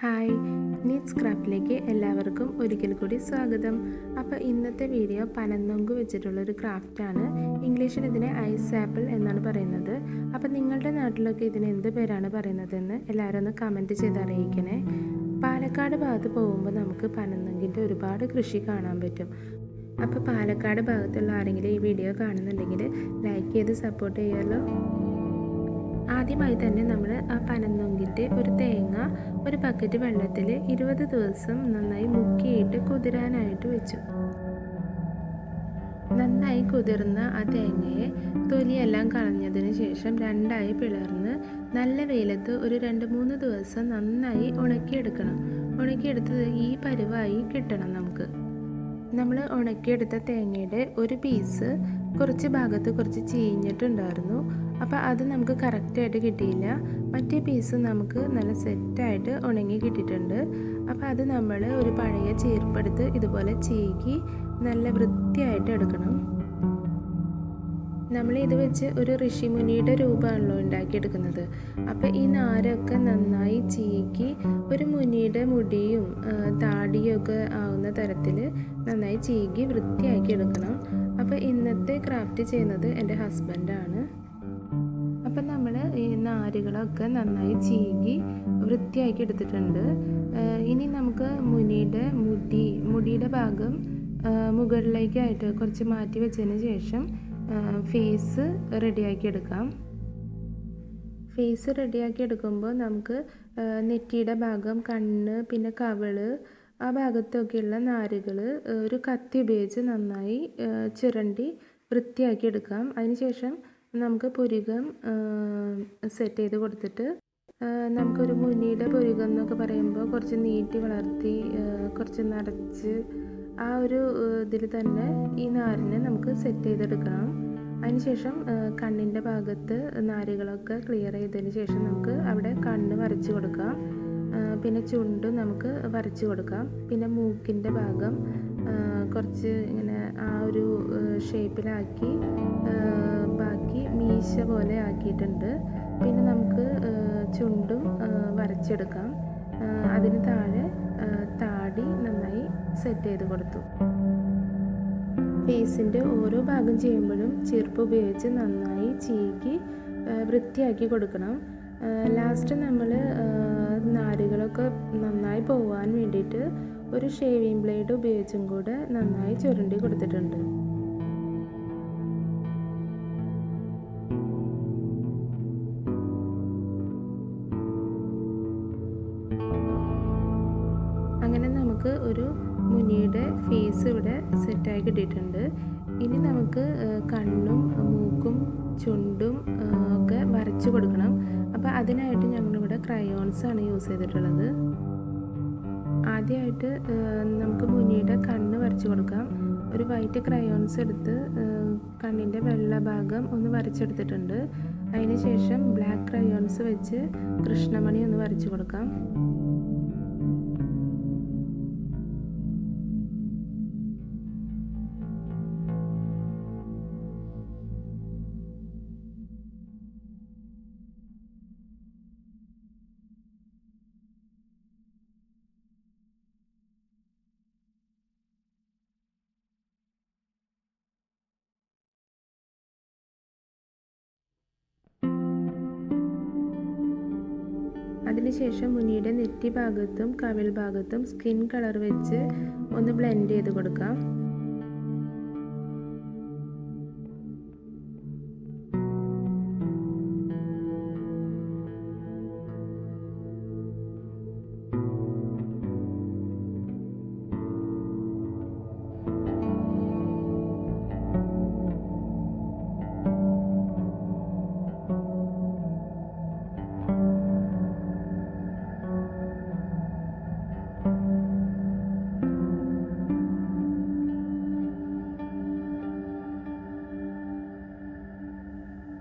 Hi NEET സ്ക്രാപ്പിലേക്ക് എല്ലാവർക്കും ഒരിക്കൽ കൂടി സ്വാഗതം. അപ്പോൾ ഇന്നത്തെ വീഡിയോ പനന്നൊങ്ക് വെച്ചിട്ടുള്ളൊരു ക്രാഫ്റ്റാണ്. ഇംഗ്ലീഷിൽ ഇതിനെ ഐസ് ആപ്പിൾ എന്നാണ് പറയുന്നത്. അപ്പോൾ നിങ്ങളുടെ നാട്ടിലൊക്കെ ഇതിന് എന്ത് പേരാണ് പറയുന്നതെന്ന് എല്ലാവരും ഒന്ന് കമന്റ് ചെയ്ത് അറിയിക്കണേ. പാലക്കാട് ഭാഗത്ത് പോകുമ്പോൾ നമുക്ക് പനന്നൊങ്കിന്റെ ഒരുപാട് കൃഷി കാണാൻ പറ്റും. അപ്പോൾ പാലക്കാട് ഭാഗത്തുള്ള ആരെങ്കിലും ഈ വീഡിയോ കാണുന്നുണ്ടെങ്കിൽ ലൈക്ക് ചെയ്ത് സപ്പോർട്ട് ചെയ്യുമല്ലോ ആദ്യമായി തന്നെ നമ്മൾ പനന്നൊങ്കിന്റെ ഒരു തേങ്ങ ഒരു ബക്കറ്റ് വെള്ളത്തിൽ ഇരുപത് ദിവസം നന്നായി മുക്കിയിട്ട് കുതിരാനായിട്ട് വെച്ചു. നന്നായി കുതിർന്ന ആ തേങ്ങയെ തൊലിയെല്ലാം കളഞ്ഞതിന് ശേഷം രണ്ടായി പിളർന്ന് നല്ല വെയിലത്ത് ഒരു രണ്ട് മൂന്ന് ദിവസം നന്നായി ഉണക്കിയെടുക്കണം. ഉണക്കിയെടുത്തത് ഈ പരുവായി കിട്ടണം നമുക്ക്. നമ്മൾ ഉണക്കിയെടുത്ത തേങ്ങയുടെ ഒരു പീസ് കുറച്ച് ഭാഗത്ത് കുറച്ച് ചീഞ്ഞിട്ടുണ്ടായിരുന്നു. അപ്പോൾ അത് നമുക്ക് കറക്റ്റായിട്ട് കിട്ടിയില്ല. മറ്റേ പീസ് നമുക്ക് നല്ല സെറ്റായിട്ട് ഉണങ്ങി കിട്ടിയിട്ടുണ്ട്. അപ്പോൾ അത് നമ്മൾ ഒരു പഴയ ചീർപ്പെടുത്ത് ഇതുപോലെ ചീകി നല്ല വൃത്തിയായിട്ട് എടുക്കണം. നമ്മൾ ഇത് വെച്ച് ഒരു ഋഷിമുനിയുടെ രൂപമാണല്ലോ ഉണ്ടാക്കിയെടുക്കുന്നത്. അപ്പോൾ ഈ നാരൊക്കെ നന്നായി ചീകി ഒക്കെ ആവുന്ന തരത്തിൽ നന്നായി ചീകി വൃത്തിയാക്കി എടുക്കണം. അപ്പോൾ ഇന്നത്തെ ക്രാഫ്റ്റ് ചെയ്യുന്നത് എന്റെ ഹസ്ബൻഡാണ് അപ്പം നമ്മൾ ഈ നാരുകളൊക്കെ നന്നായി ചീകി വൃത്തിയാക്കി എടുത്തിട്ടുണ്ട്. ഇനി നമുക്ക് മുനിയുടെ മുടി മുടിയുടെ ഭാഗം മുകളിലേക്കായിട്ട് കുറച്ച് മാറ്റി വെച്ചതിന് ശേഷം ഫേസ് റെഡിയാക്കി എടുക്കാം. ഫേസ് റെഡിയാക്കി എടുക്കുമ്പോൾ നമുക്ക് നെറ്റിയുടെ ഭാഗം കണ്ണ് പിന്നെ കവിൾ ആ ഭാഗത്തൊക്കെയുള്ള നാരുകൾ ഒരു കത്തി ഉപയോഗിച്ച് നന്നായി ചിരണ്ടി വൃത്തിയാക്കി എടുക്കാം. അതിനുശേഷം നമുക്ക് പുരികം സെറ്റ് ചെയ്ത് കൊടുത്തിട്ട് നമുക്കൊരു മുനിയുടെ പുരികം എന്നൊക്കെ പറയുമ്പോൾ കുറച്ച് നീട്ടി വളർത്തി കുറച്ച് നടച്ച് ആ ഒരു ഇതിൽ തന്നെ ഈ നാരിനെ നമുക്ക് സെറ്റ് ചെയ്തെടുക്കണം. അതിനുശേഷം കണ്ണിന്റെ ഭാഗത്ത് നാരുകളൊക്കെ ക്ലിയർ ചെയ്തതിന് ശേഷം നമുക്ക് അവിടെ കണ്ണ് വരച്ച് കൊടുക്കാം. പിന്നെ ചുണ്ട് നമുക്ക് വരച്ച് കൊടുക്കാം. പിന്നെ മൂക്കിന്റെ ഭാഗം കുറച്ച് ഇങ്ങനെ ആ ഒരു ഷേപ്പിലാക്കി ബാക്കി മീശ പോലെ ആക്കിയിട്ടുണ്ട്. പിന്നെ നമുക്ക് ചുണ്ടും വരച്ചെടുക്കാം. അതിന് താഴെ താടി നന്നായി സെറ്റ് ചെയ്ത് കൊടുത്തു. ഫേസിന്റെ ഓരോ ഭാഗം ചെയ്യുമ്പോഴും ചെറുപ്പ് ഉപയോഗിച്ച് നന്നായി ചീകി വൃത്തിയാക്കി കൊടുക്കണം. ലാസ്റ്റ് നമ്മൾ നാരുകളൊക്കെ നന്നായി പോവാൻ വേണ്ടിയിട്ട് ഒരു ഷേവിങ് ബ്ലേഡ് ഉപയോഗിച്ചും കൂടെ നന്നായി ചുരണ്ടി കൊടുത്തിട്ടുണ്ട്. അങ്ങനെ നമുക്ക് ഒരു മുനിയുടെ ഫേസ് ഇവിടെ സെറ്റായി കിട്ടിയിട്ടുണ്ട്. ഇനി നമുക്ക് കണ്ണും മൂക്കും ചുണ്ടും ഒക്കെ വരച്ചു കൊടുക്കണം. അപ്പോൾ അതിനായിട്ട് ഞങ്ങളിവിടെ ആണ് യൂസ് ചെയ്തിട്ടുള്ളത്. ആദ്യമായിട്ട് നമുക്ക് മുനിയുടെ കണ്ണ് വരച്ചു കൊടുക്കാം. ഒരു വൈറ്റ് ക്രയോൺസ് എടുത്ത് കണ്ണിന്റെ വെള്ള ഭാഗം ഒന്ന് വരച്ചെടുത്തിട്ടുണ്ട്. അതിന് ശേഷം ബ്ലാക്ക് ക്രയോൺസ് വെച്ച് കൃഷ്ണമണി ഒന്ന് വരച്ചു കൊടുക്കാം. അതിനുശേഷം മുനിയുടെ നെറ്റി ഭാഗത്തും കവിൾ ഭാഗത്തും സ്കിൻ കളർ വെച്ച് ഒന്ന് ബ്ലെൻഡ് ചെയ്ത് കൊടുക്കാം.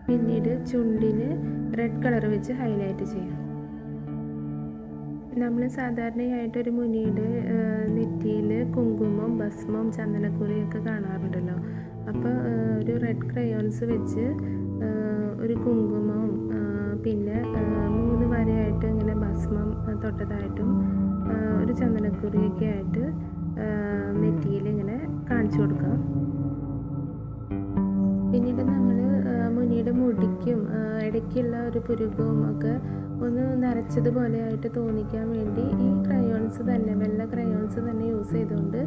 പിന്നീട് ചുണ്ടിന് റെഡ് കളർ വെച്ച് ഹൈലൈറ്റ് ചെയ്യാം. നമ്മൾ സാധാരണയായിട്ട് ഒരു മുനിയുടെ നെറ്റിയിൽ കുങ്കുമം ഭസ്മം ചന്ദനക്കുറിയൊക്കെ കാണാറുണ്ടല്ലോ. അപ്പോൾ ഒരു റെഡ് ക്രയോൺസ് വെച്ച് ഒരു കുങ്കുമവും പിന്നെ മൂന്ന് വരയായിട്ട് ഇങ്ങനെ ഭസ്മം തൊട്ടതായിട്ടും ഒരു ചന്ദനക്കുറിയൊക്കെ ആയിട്ട് നെറ്റിയിൽ ഇങ്ങനെ കാണിച്ചു കൊടുക്കാം. പിന്നീട് നമ്മൾ മുനിയുടെ മുടിക്കും ഇടയ്ക്കുള്ള ഒരു പുരുകവും ഒക്കെ ഒന്ന് നരച്ചതുപോലെ ആയിട്ട് തോന്നിക്കാൻ വേണ്ടി ഈ ക്രയോൺസ് തന്നെ വെള്ള ക്രയോൺസ് തന്നെ യൂസ് ചെയ്തുകൊണ്ട്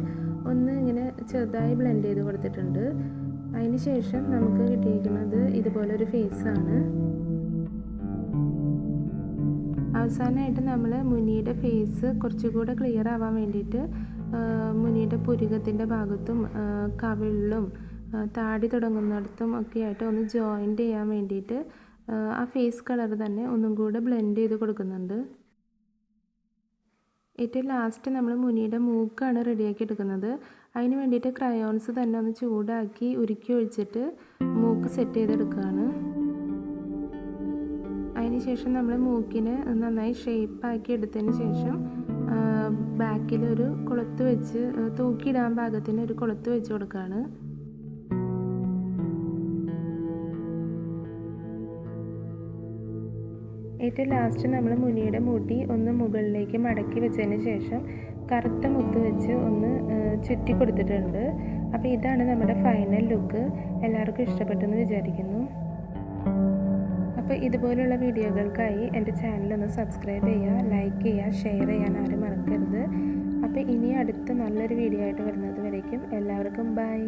ഒന്ന് ഇങ്ങനെ ചെറുതായി ബ്ലെൻഡ് ചെയ്ത് കൊടുത്തിട്ടുണ്ട്. അതിന് ശേഷം നമുക്ക് കിട്ടിയിരിക്കുന്നത് ഇതുപോലൊരു ഫേസാണ് അവസാനമായിട്ട് നമ്മൾ മുനിയുടെ ഫേസ് കുറച്ചുകൂടെ ക്ലിയർ ആവാൻ വേണ്ടിയിട്ട് മുനിയുടെ പുരുകത്തിന്റെ ഭാഗത്തും കവിളിലും താടി തുടങ്ങുന്നിടത്തും ഒക്കെ ആയിട്ട് ഒന്ന് ജോയിന്റ് ചെയ്യാൻ വേണ്ടിയിട്ട് ആ, ഫേസ് കളർ തന്നെ ഒന്നും കൂടെ ബ്ലെൻഡ് ചെയ്ത് കൊടുക്കുന്നുണ്ട്. ഏറ്റവും ലാസ്റ്റ് നമ്മൾ മുനിയുടെ മൂക്കാണ് റെഡിയാക്കി എടുക്കുന്നത്. അതിന് വേണ്ടിയിട്ട് ക്രയോൺസ് തന്നെ ഒന്ന് ചൂടാക്കി ഉരുക്കി ഒഴിച്ചിട്ട് മൂക്ക് സെറ്റ് ചെയ്തെടുക്കുകയാണ് അതിനുശേഷം നമ്മൾ മൂക്കിന് നന്നായി ഷേപ്പാക്കി എടുത്തതിന് ശേഷം ബാക്കിൽ ഒരു കൊളുത്ത് വെച്ച് തൂക്കിയിടാൻ ഭാഗത്തിന് ഒരു കൊളുത്ത് വെച്ച് കൊടുക്കുകയാണ് ഏറ്റവും ലാസ്റ്റ് നമ്മൾ മുനിയുടെ മുടി ഒന്ന് മുകളിലേക്ക് മടക്കി വെച്ചതിന് ശേഷം കറുത്ത മുത്ത് വെച്ച് ഒന്ന് ചുറ്റി കൊടുത്തിട്ടുണ്ട്. അപ്പോൾ ഇതാണ് നമ്മുടെ ഫൈനൽ ലുക്ക് എല്ലാവർക്കും ഇഷ്ടപ്പെട്ടെന്ന് വിചാരിക്കുന്നു. അപ്പോൾ ഇതുപോലുള്ള വീഡിയോകൾക്കായി എന്റെ ചാനലൊന്ന് സബ്സ്ക്രൈബ് ചെയ്യുക ലൈക്ക് ചെയ്യുക ഷെയർ ചെയ്യാൻ ആരും മറക്കരുത്. അപ്പോൾ ഇനി അടുത്ത നല്ലൊരു വീഡിയോ ആയിട്ട് വരുന്നത് വരേക്കും. എല്ലാവർക്കും ബൈ